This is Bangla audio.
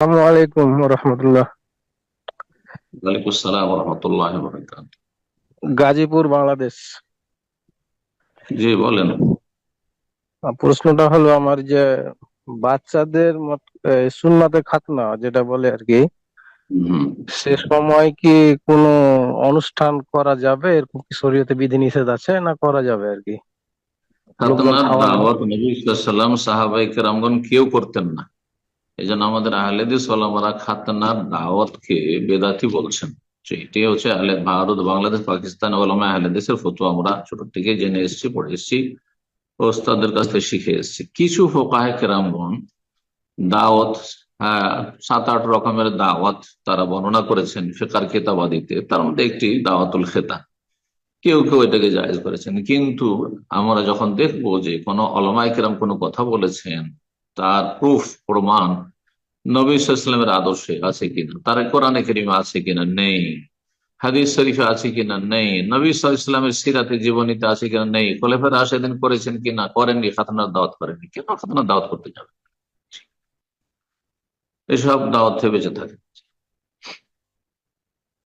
আসসালামু আলাইকুম রহমতুল্লাহ। ওয়ালাইকুম আসসালাম রহমতুল্লাহ গাজীপুর বাংলাদেশ। জি বলেন। প্রশ্নটা হলো আমার যে বাচ্চাদের সুন্নাতে খাতনা যেটা বলে আর কি। সে সময় কি কোনো অনুষ্ঠান করা যাবে? এরকম কি শরীয়তে বিধিনিষেধ আছে না করা যাবে আর কি খাতনার দাওয়াত নবী সাল্লাম সাহাবাই কেরামগণ কেউ করতেন না। এই জন্য আমাদের আহলেদিস ওলামারা খাতনার দাওয়াতকে বেদাতি বলছেন। তো এটাই হচ্ছে আহলে ভারত, বাংলাদেশ, পাকিস্তান ওলামা আহলেদিসের ফটো আমরা ছোট থেকে জেনে এসেছি, পড়ে এসেছি, ওস্তাদের কাছ থেকে শিখে এসেছি। কিছু ফোকাহে কেরামগণ দাওয়াত হ্যাঁ সাত আট রকমের দাওয়াত তারা বর্ণনা করেছেন ফেকার খেতাবাদিতে তার মধ্যে একটি দাওয়াতুল খেতা। কেউ কেউ এটাকে জায়েজ করেছেন। কিন্তু আমরা যখন দেখব যে কোনো অলমাই কেরাম কোনো কথা বলেছেন তার প্রুফ, প্রমাণ নবী ইসলামের আদর্শে আছে কিনা? তার কোরআনে কেরিমা আছে কিনা? নেই। হাদিস শরীফে আছে কিনা? নেই। নবী ইসলামের সিরাতে জীবনীতে আছে কিনা? নেই। খোলেফের আশেদিন করেছেন কিনা? করেননি, খাতনার দাওয়াত করেননি। কেন খাতনার দাওয়াত করতে যাবে এসব দাওয়াত থেকে বেঁচে থাকে